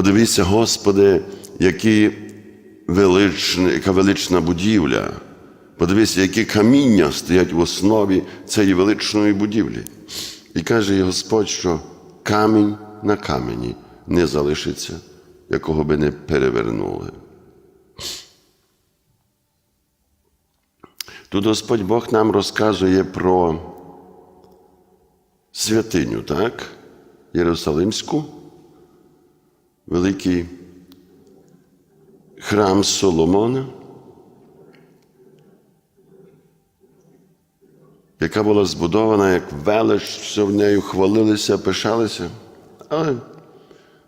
Подивіться, Господи, які величні, яка велична будівля. Подивіться, які каміння стоять в основі цієї величної будівлі. І каже Господь, що камінь на камені не залишиться, якого би не перевернули. Тут Господь Бог нам розказує про святиню, так? Єрусалимську, великий храм Соломона, яка була збудована як велич, що в нею хвалилися, пишалися. Але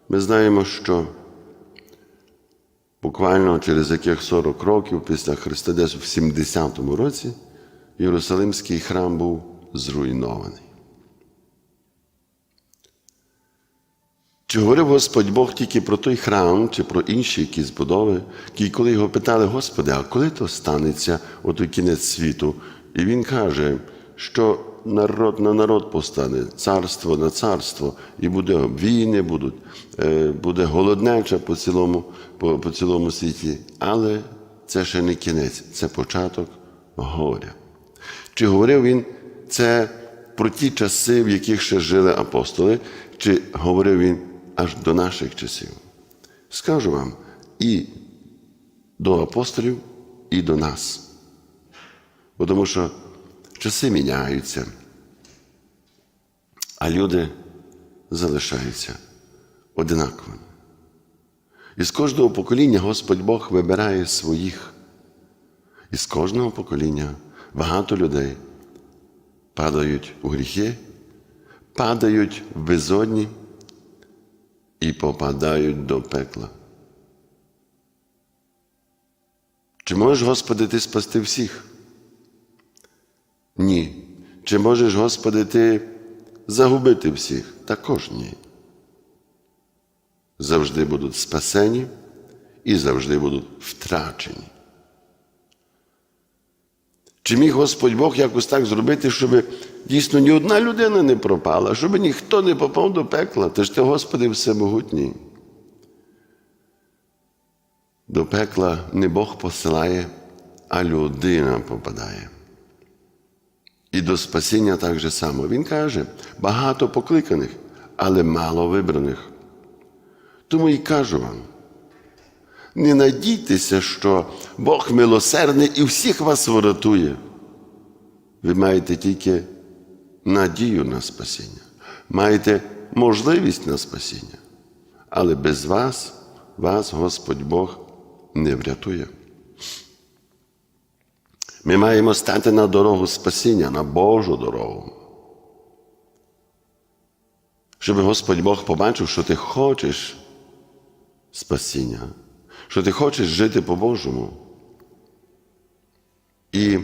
ми знаємо, що буквально через яких 40 років після Христа, десь в 70-му році, Єрусалимський храм був зруйнований. Чи говорив Господь Бог тільки про той храм, чи про інші якісь збудови, і коли його питали, Господи, а коли то станеться у той кінець світу? І він каже, що народ на народ постане, царство на царство, і буде війни, будуть, е, буде голоднеча по цілому, по, по цілому світі. Але це ще не кінець, це початок горя. Чи говорив він це про ті часи, в яких ще жили апостоли, чи говорив він аж до наших часів? Скажу вам, і до апостолів, і до нас. Бо Тому що часи міняються, а люди залишаються одинаковими. І з кожного покоління Господь Бог вибирає своїх. І з кожного покоління багато людей падають у гріхи, падають в безодні і попадають до пекла. Чи можеш, Господи, Ти спасти всіх? Ні. Чи можеш, Господи, Ти загубити всіх? Також ні. Завжди будуть спасені і завжди будуть втрачені. Чи міг Господь Бог якось так зробити, щоб дійсно ні одна людина не пропала, щоб ніхто не попав до пекла? Ти ж ти, Господи, всемогутній. До пекла не Бог посилає, а людина попадає. І до спасіння так же само. Він каже, багато покликаних, але мало вибраних. Тому і кажу вам, не надійтеся, що Бог милосердний і всіх вас врятує. Ви маєте тільки надію на спасіння, маєте можливість на спасіння, але без вас, вас Господь Бог не врятує. Ми маємо стати на дорогу спасіння, на Божу дорогу. Щоб Господь Бог побачив, що ти хочеш спасіння, що ти хочеш жити по-божому. І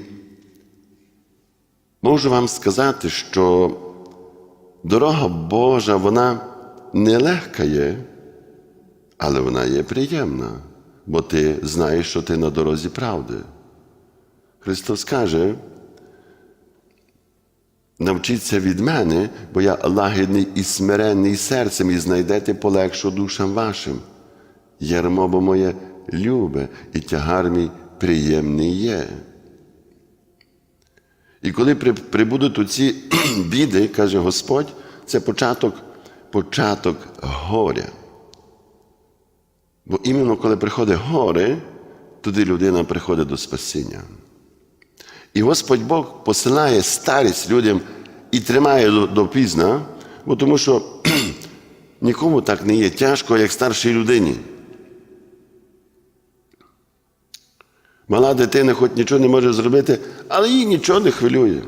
можу вам сказати, що дорога Божа, вона нелегка є, але вона є приємна, бо ти знаєш, що ти на дорозі правди. Христос каже, навчіться від мене, бо я лагідний і смиренний серцем, і знайдете полегшу душам вашим. Ярмо бо моє любе, і тягар мій приємний є. І коли прибудуть оці біди, каже Господь, це початок, початок горя. Бо іменно коли приходить горе, туди людина приходить до спасіння. І Господь Бог посилає старість людям і тримає до, до пізна, бо тому що нікому так не є тяжко, як старшій людині. Мала дитина хоч нічого не може зробити, але їй нічого не хвилює.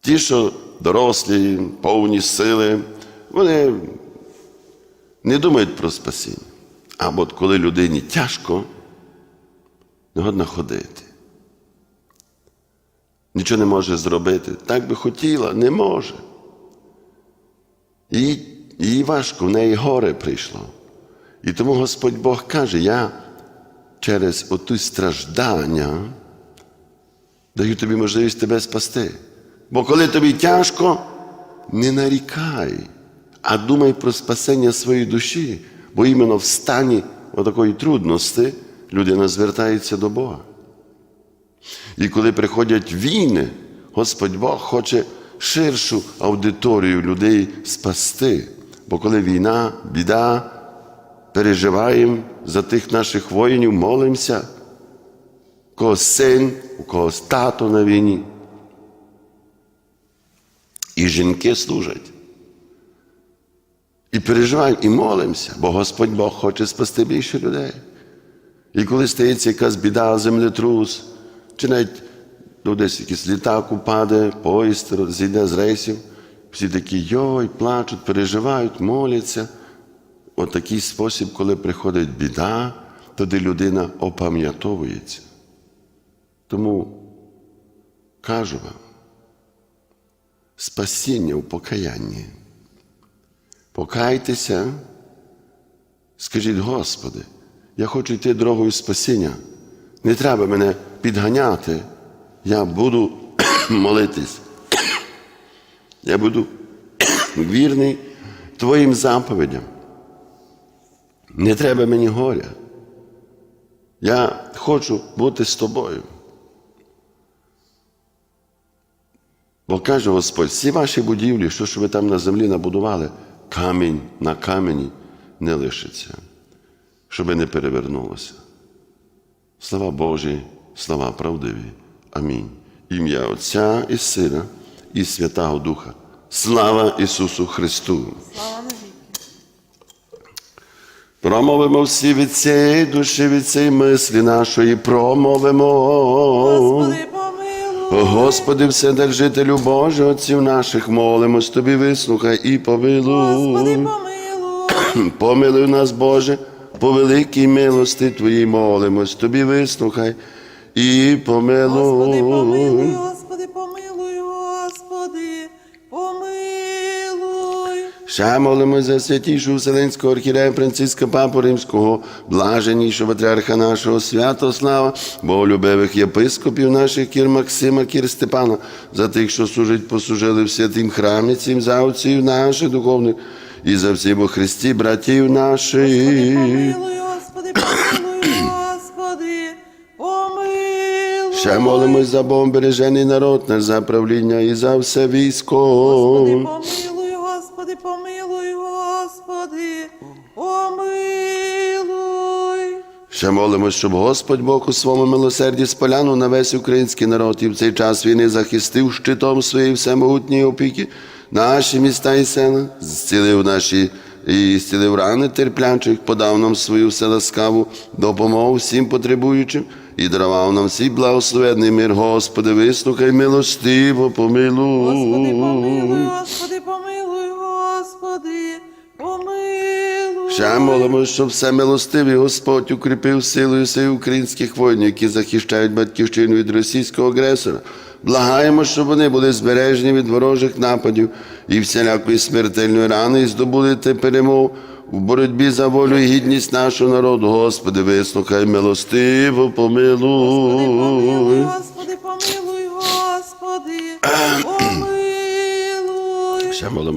Ті, що дорослі, повні сили, вони не думають про спасіння. А от коли людині тяжко, не годна ходити. Нічого не може зробити. Так би хотіла, не може. Їй, їй важко, в неї горе прийшло. І тому Господь Бог каже, я через оту страждання даю тобі можливість тебе спасти. Бо коли тобі тяжко, не нарікай, а думай про спасення своєї душі, бо іменно в стані отакої трудності людина звертається до Бога. І коли приходять війни, Господь Бог хоче ширшу аудиторію людей спасти. Бо коли війна, біда, переживаємо за тих наших воїнів, молимося, у когось син, у когось тато на війні. І жінки служать. І переживаємо, і молимося, бо Господь Бог хоче спасти більше людей. І коли стається якась біда, землетрус, чи навіть ну, десь якийсь літак упаде, поїзд зійде з рейсів, всі такі йой, плачуть, переживають, моляться. От такий спосіб, коли приходить біда, тоді людина опам'ятовується. Тому кажу вам, спасіння в покаянні. Покайтеся, скажіть, Господи, я хочу йти дорогою спасіння. Не треба мене підганяти. Я буду молитись. Я буду вірний Твоїм заповідям. Не треба мені горя. Я хочу бути з тобою. Бо каже Господь, всі ваші будівлі, що ж ви там на землі набудували, камінь на камені не лишиться, щоби не перевернулося. Слава Божі, слава правдиві. Амінь. Ім'я Отця і Сина, і Святого Духа. Слава Ісусу Христу! Промовимо всі від цієї душі, від цієї мислі нашої, промовимо. Господи, помилуй. Господи, Вседержителю Боже, Отців наших, молимось Тобі, вислухай і Господи, помилуй. Помилуй нас, Боже, по великій милости Твоїй молимось Тобі, вислухай і помилуй, помилуй. Господи, помилуй, Ще молимось за святішого Вселенського архірея Франциска Папу Римського, блаженнішого патріарха нашого Святослава, боголюбивих єпископів наших Кір Максима, Кір Степана, за тих, що служить, послужили в святім храмі, цим за отців наших духовних, і за всіх у Христі, братів наших. Помилуй, Господи, помилуй, Господи, помилуй. Ще молимось за бомбережений народ, наш за правління і за все військо. Господи, помилуй, помилуй. Ще молимось, щоб Господь Бог у своєму милосерді споляну на весь український народ і в цей час війни захистив щитом своєї всемогутньої опіки наші міста і села, зцілив наші і зцілив рани терплячих, подав нам свою вселаскаву допомогу всім потребуючим і дарував нам всі благословенний мир. Господи, вислухай милостиво, помилуй. Господи, помилуй, Господи, помилуй, Господи, помилуй. Ще молимо, щоб все милостивий Господь укріпив силою сил українських воїнів, які захищають батьківщину від російського агресора. Благаємо, щоб вони були збережені від ворожих нападів і всілякої смертельної рани, і здобули те перемогу в боротьбі за волю і гідність нашого народу. Господи, вислухай милостиво, Помилуй, помилуй. Господи, помилуй, Господи, помилуй. Ще молимо.